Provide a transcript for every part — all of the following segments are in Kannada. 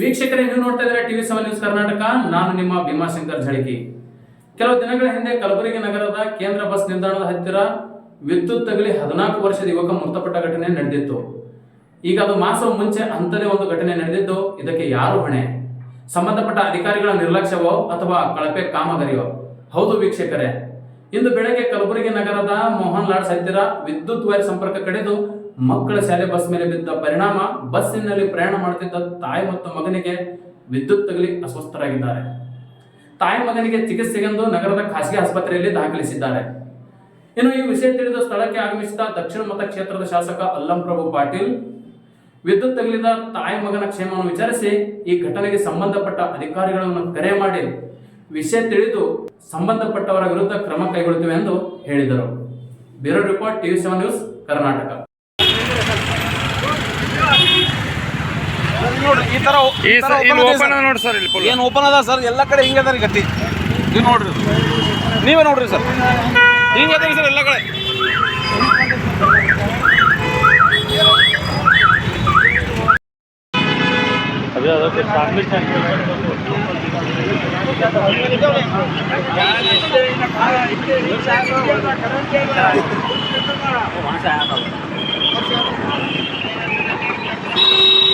ವೀಕ್ಷಕರೇ, ನೀವು ನೋಡ್ತಾ ಇದ್ದಾರೆ ಟಿವಿ ಸೆವೆನ್ ನ್ಯೂಸ್ ಕರ್ನಾಟಕ. ನಾನು ನಿಮ್ಮ ಭೀಮಾಶಂಕರ್ ಝಳಕಿ ಕೆಲವು ದಿನಗಳ ಹಿಂದೆ ಕಲಬುರಗಿ ನಗರದ ಕೇಂದ್ರ ಬಸ್ ನಿಲ್ದಾಣದ ಹತ್ತಿರ ವಿದ್ಯುತ್ ತಗಲಿ ಹದಿನಾಲ್ಕು ವರ್ಷದ ಯುವಕ ಮೃತಪಟ್ಟ ಘಟನೆ ನಡೆದಿತ್ತು. ಈಗ ಅದು ಮಾಸವ ಮುಂಚೆ ಅಂತಲೇ ಒಂದು ಘಟನೆ ನಡೆದಿದ್ದು, ಇದಕ್ಕೆ ಯಾರು ಹೊಣೆ? ಸಂಬಂಧಪಟ್ಟ ಅಧಿಕಾರಿಗಳ ನಿರ್ಲಕ್ಷ್ಯವೋ ಅಥವಾ ಕಳಪೆ ಕಾಮಗಾರಿಯೋ? ಹೌದು ವೀಕ್ಷಕರೇ, ಇಂದು ಬೆಳಗ್ಗೆ ಕಲಬುರಗಿ ನಗರದ ಮೋಹನ್ ಲಾಡ್ಸ್ ಹತ್ತಿರ ವಿದ್ಯುತ್ ವೈರ್ ಸಂಪರ್ಕ ಕಡಿದು ಮಕ್ಕಳ ಶಾಲೆ ಬಸ್ ಮೇಲೆ ಬಿದ್ದ ಪರಿಣಾಮ ಬಸ್ಸಿನಲ್ಲಿ ಪ್ರಯಾಣ ಮಾಡುತ್ತಿದ್ದ ತಾಯಿ ಮತ್ತು ಮಗನಿಗೆ ವಿದ್ಯುತ್ ತಗಲಿ ಅಸ್ವಸ್ಥರಾಗಿದ್ದಾರೆ. ತಾಯಿ ಮಗನಿಗೆ ಚಿಕಿತ್ಸೆಗೆಂದು ನಗರದ ಖಾಸಗಿ ಆಸ್ಪತ್ರೆಯಲ್ಲಿ ದಾಖಲಿಸಿದ್ದಾರೆ. ಇನ್ನು ಈ ವಿಷಯ ತಿಳಿದ ಸ್ಥಳಕ್ಕೆ ಆಗಮಿಸಿದ ದಕ್ಷಿಣ ಮತಕ್ಷೇತ್ರದ ಶಾಸಕ ಅಲ್ಲಂ ಪ್ರಭು ಪಾಟೀಲ್, ವಿದ್ಯುತ್ ತಗಲಿದ ತಾಯಿ ಮಗನ ಕ್ಷೇಮವನ್ನು ವಿಚಾರಿಸಿ ಈ ಘಟನೆಗೆ ಸಂಬಂಧಪಟ್ಟ ಅಧಿಕಾರಿಗಳನ್ನು ಕರೆ ಮಾಡಿ ವಿಷಯ ತಿಳಿದು ಸಂಬಂಧಪಟ್ಟವರ ವಿರುದ್ಧ ಕ್ರಮ ಕೈಗೊಳ್ಳುತ್ತೇವೆ ಎಂದು ಹೇಳಿದರು. Bureau report TV seven news Karnataka ನೋಡ್ರಿ ಈ ತರ ಈ ಸ- ಓಪನ್ ಅದ ಅದ ನೋಡಿ ಸರ್ ಇಲ್ಲಿ ಏನ್ ಓಪನ್ ಅದ ಸರ್? ಎಲ್ಲ ಕಡೆ ಹಿಂಗೆ ಅದ ರೀ ಗಟ್ಟಿ. ಇದು ನೋಡ್ರಿ ಇದು. ನೀವೇ ನೋಡ್ರಿ ಸರ್. ಹಿಂಗೆ ಅದ ಸರ್ ಎಲ್ಲ ಕಡೆ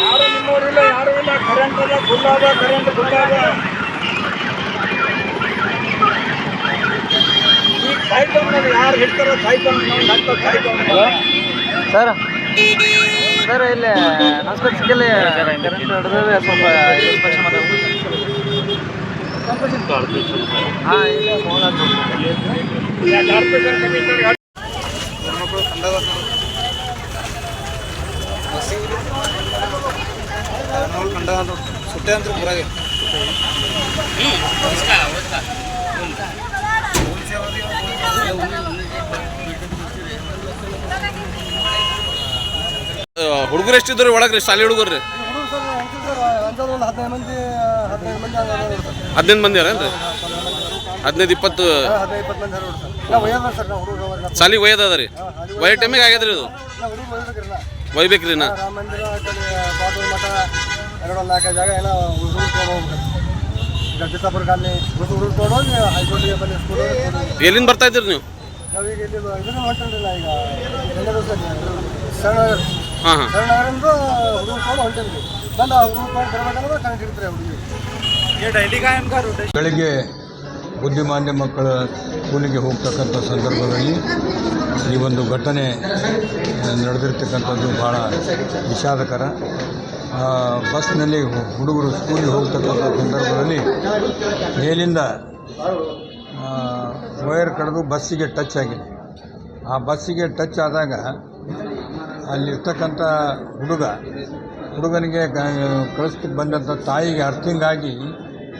ಯಾರು ನಿಮ್ಮವರಿಲ್ಲ ಯಾರು ಇಲ್ಲ ಕರೆಂಟ್ ಕರೆಂಟ್ ಈಗ ಸಾಯ್ತವ್ರು ಯಾರು ಹಿಡ್ತಾರ ಸಾಯ್ಕೊಂಡು ಸರ್ ಸರ್ ಇಲ್ಲಿ ನಮಸ್ಕಾರ ಸಿಕ್ಕಲ್ಲಿ ಕರೆಂಟ್ ಹಿಡಿದ್ರೆ ಸ್ವಲ್ಪ ಇನ್ಸ್ಪೆಕ್ಷನ್ ಹಾಂ ಇಲ್ಲ ಮೋಹನ್ ಕಾರ್ಪೊರೇಷನ್ ಕಮಿಷನರ್ ಸುಟ್ಟೆ ಅಂತ ಬರಾಗೆ ಹುಡುಗರು ಎಷ್ಟಿದ್ರು ಒಳಗ್ರಿ? ಶಾಲೆ ಹುಡುಗರ್ರಿ ಹದಿನೈದು ಮಂದಿ ಅರೇನ್ರಿ ಹದಿನೈದು ಇಪ್ಪತ್ತು ಸಾಲಿ ಒಯ್ಯದ ಒಯ್ಯ ಟೈಮಿಗೆ ಆಗ್ಯದ್ರಿ ಇದು? ಒಯ್ಬೇಕ್ರಿ ನಾ. ಎರಡು ನಾಲ್ಕು ನಾಲ್ಕೈದು ಜಾಗ ಏನೋ ಹುಡುಗರು ಹೋಗ್ಬೇಕು ಈಗ ಬಿಸಾಪುರ ಕಾಲನಿ ಹುಡುಗರು ತೊಗೊಂಡು ಹೋಗಿ ಹೈಕೋರ್ಟಿಗೆ ಬಂದು ಸ್ಕೂಲ್ ಎಲ್ಲಿಂದ ಬರ್ತಾ ಇದ್ದೀರಿ ನೀವು? ನಾವೀಗ ಇಲ್ಲಿ ಇದನ್ನ ಹೊಂಟಿಲ್ಲ ಈಗ. ಎಲ್ಲರೂ ಸರ್ ಸಣ್ಣ ಹಾಂ ಹಾಂ. ಶರಣರಿಂದ ಹುಡುಗರು ತೊಗೊಂಡು ಹೊಂಟಿದ್ವಿ ಬಂದು ಆ ಹುಡುಗರು ತೊಗೊಂಡು ಬರ್ಬೇಕಂದ್ರೆ ಕರೆಂಟ್ ಇರ್ತಾರೆ ಹುಡುಗಿ. ಬೆಳಗ್ಗೆ ಬುದ್ಧಿಮಾನ್ಯ ಮಕ್ಕಳ ಸ್ಕೂಲಿಗೆ ಹೋಗ್ತಕ್ಕಂಥ ಸಂದರ್ಭದಲ್ಲಿ ಈ ಒಂದು ಘಟನೆ ನಡೆದಿರ್ತಕ್ಕಂಥದ್ದು ಭಾಳ ವಿಷಾದಕರ. ಬಸ್ನಲ್ಲಿ ಹುಡುಗರು ಸ್ಕೂಲಿಗೆ ಹೋಗ್ತಕ್ಕಂಥ ಸಂದರ್ಭದಲ್ಲಿ ಮೇಲಿಂದ ವೈರ್ ಕಡಿದು ಬಸ್ಸಿಗೆ ಟಚ್ ಆಗಿದೆ. ಆ ಬಸ್ಸಿಗೆ ಟಚ್ ಆದಾಗ ಅಲ್ಲಿರ್ತಕ್ಕಂಥ ಹುಡುಗ, ಹುಡುಗನಿಗೆ ಕಳಿಸ್ಲಿಕ್ಕೆ ಬಂದಂಥ ತಾಯಿಗೆ ಅರ್ಥಿಂಗ್ ಆಗಿ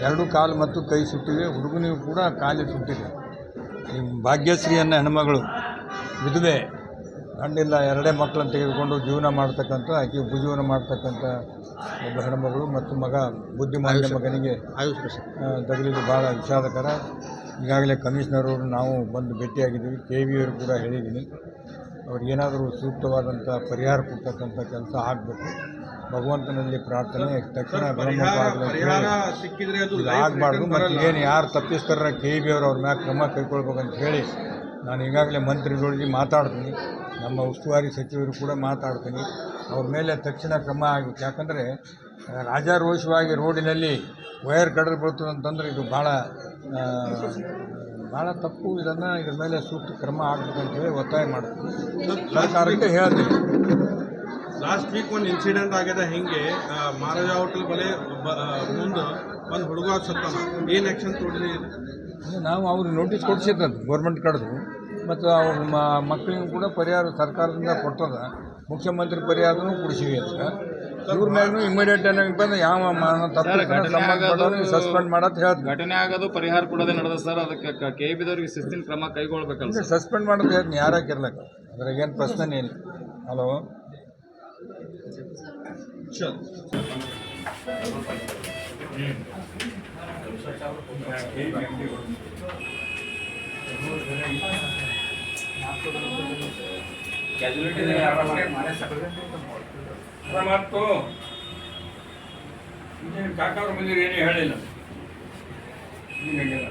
ಎರಡು ಕಾಲು ಮತ್ತು ಕೈ ಸುಟ್ಟಿವೆ ಹುಡುಗನಿಗೂ ಕೂಡ ಕಾಲು ಸುಟ್ಟಿದೆ. ಭಾಗ್ಯಶ್ರೀ ಅನ್ನೋ ಹೆಣ್ಮಗಳು ವಿಧವೆ ಗಂಡಿಲ್ಲ ಎರಡೇ ಮಕ್ಕಳನ್ನು ತೆಗೆದುಕೊಂಡು ಜೀವನ ಮಾಡ್ತಕ್ಕಂಥ ಆಕೆ ಉಪಜೀವನ ಮಾಡ್ತಕ್ಕಂಥ ಒಬ್ಬ ಹೆಣ್ಮಗಳು ಮತ್ತು ಮಗ ಬುದ್ಧಿಮಾನ್ಯ ಮಗನಿಗೆ ತಗಲಿದ್ದು ಭಾಳ ವಿಷಾದಕರ. ಈಗಾಗಲೇ ಕಮಿಷನರವರು ನಾವು ಬಂದು ಭೇಟಿಯಾಗಿದ್ದೀವಿ. ಕೆ ವಿಯವರು ಕೂಡ ಹೇಳಿದ್ದೀನಿ. ಅವ್ರಿಗೇನಾದರೂ ಸೂಕ್ತವಾದಂಥ ಪರಿಹಾರ ಕೊಡ್ತಕ್ಕಂಥ ಕೆಲಸ ಆಗಬೇಕು. ಭಗವಂತನಲ್ಲಿ ಪ್ರಾರ್ಥನೆ ತಕ್ಷಣ ಆಗಬಾರ್ದು. ಮತ್ತು ಏನು ಯಾರು ತಪ್ಪಿಸ್ತಾರ ಕೆ ಬಿ ಅವರು ಅವ್ರ ಮ್ಯಾಗ ಕ್ರಮ ಕೈಗೊಳ್ಬೇಕಂತ ಹೇಳಿ ನಾನು ಈಗಾಗಲೇ ಮಂತ್ರಿಗಳಿಗೆ ಮಾತಾಡ್ತೀನಿ. ನಮ್ಮ ಉಸ್ತುವಾರಿ ಸಚಿವರು ಕೂಡ ಮಾತಾಡ್ತೀನಿ. ಅವ್ರ ಮೇಲೆ ತಕ್ಷಣ ಕ್ರಮ ಆಗಬೇಕು. ಯಾಕಂದರೆ ರಾಜಾರೋಷವಾಗಿ ರೋಡಿನಲ್ಲಿ ವೈರ್ ಕಡಲು ಬೀಳ್ತದೆ ಅಂತಂದ್ರೆ ಇದು ಭಾಳ ಭಾಳ ತಪ್ಪು. ಇದನ್ನು ಇದ್ರ ಮೇಲೆ ಸೂಕ್ತ ಕ್ರಮ ಆಗಬೇಕಂತ ಹೇಳಿ ಒತ್ತಾಯ ಮಾಡ್ತೀನಿ. ಸರ್ಕಾರಕ್ಕೆ ಹೇಳ್ತೀನಿ. ಲಾಸ್ಟ್ ವೀಕ್ ಒಂದು ಇನ್ಸಿಡೆಂಟ್ ಆಗ್ಯದ ಹೆಂಗೆ ಮಹಾರಾಜ ಹೋಟೆಲ್ ಬಲೆ ಮುಂದೆ ಒಂದು ಹುಡುಗ ಸತ್ತಾನ ಏನು ಆ್ಯಕ್ಷನ್ ತೊಡ್ರಿ ಅಂದ್ರೆ ನಾವು ಅವ್ರಿಗೆ ನೋಟಿಸ್ ಕೊಡಿಸಿದ್ರಂತ ಗೌರ್ಮೆಂಟ್ ಕಡೆದು. ಮತ್ತು ಅವ್ರ ಮಕ್ಕಳಿಗೂ ಕೂಡ ಪರಿಹಾರ ಸರ್ಕಾರದಿಂದ ಕೊಟ್ಟದ. ಮುಖ್ಯಮಂತ್ರಿ ಪರಿಹಾರನೂ ಕೊಡಿಸಿವಿ ಅಂತ. ಇವ್ರ ಮೇಲೂ ಇಮಿಡಿಯೇಟ್ ಏನಾಗಿ ಬಂದು ಯಾವ ತಪ್ಪು ಸಸ್ಪೆಂಡ್ ಮಾಡತ್ ಹೇಳಿ ಘಟನೆ ಆಗೋದು ಪರಿಹಾರ ಕೊಡೋದೇ ನಡೆದ ಸರ್. ಅದಕ್ಕೆ ಕೆ ಬಿದವ್ರಿಗೆ ಶಿಸ್ತಿನ ಕ್ರಮ ಕೈಗೊಳ್ಬೇಕಲ್ಲ ಸಸ್ಪೆಂಡ್ ಮಾಡೋದು ಹೇಳ್ತೀನಿ ಯಾರಾಕಿರ್ಲಕ್ಕ ಅದ್ರಾಗ ಏನು ಪ್ರಶ್ನೆ ಇಲ್ಲ. ಹಲೋ ಕ್ಯಾಜುಲಿಟಿ 啊 네, 啊 ಯಾರು ಮಾರೇ ಸಾಕು. ಮತ್ತು ಕಾಕ ಅವ್ರ ಬಂದಿರು ಏನೇ ಹೇಳಿಲ್ಲ ಹೀಗಾಗ್ಯದ